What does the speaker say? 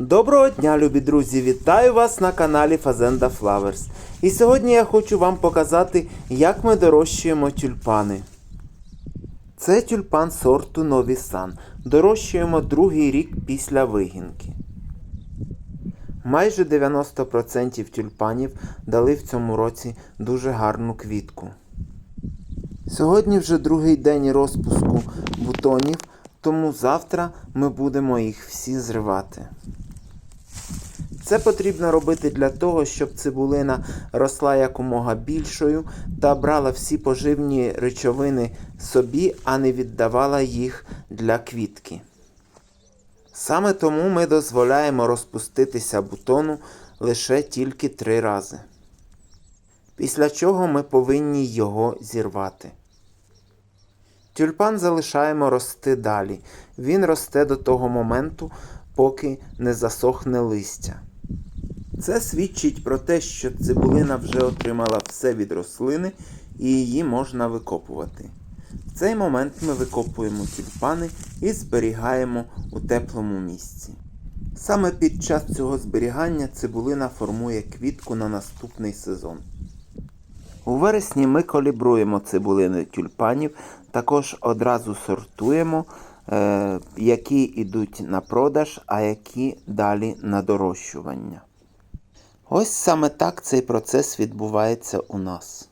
Доброго дня, любі друзі! Вітаю вас на каналі Fazenda Flowers. І сьогодні я хочу вам показати, як ми дорощуємо тюльпани. Це тюльпан сорту Нові Сан. Дорощуємо другий рік після вигінки. Майже 90% тюльпанів дали в цьому році дуже гарну квітку. Сьогодні вже другий день розпуску бутонів, тому завтра ми будемо їх всі зривати. Це потрібно робити для того, щоб цибулина росла якомога більшою та брала всі поживні речовини собі, а не віддавала їх для квітки. Саме тому ми дозволяємо розпуститися бутону лише тільки три рази. Після чого ми повинні його зірвати. Тюльпан залишаємо рости далі. Він росте до того моменту, поки не засохне листя. Це свідчить про те, що цибулина вже отримала все від рослини і її можна викопувати. В цей момент ми викопуємо тюльпани і зберігаємо у теплому місці. Саме під час цього зберігання цибулина формує квітку на наступний сезон. У вересні ми калібруємо цибулини тюльпанів, також одразу сортуємо, е, які йдуть на продаж, а які далі на дорощування. Ось саме так цей процес відбувається у нас.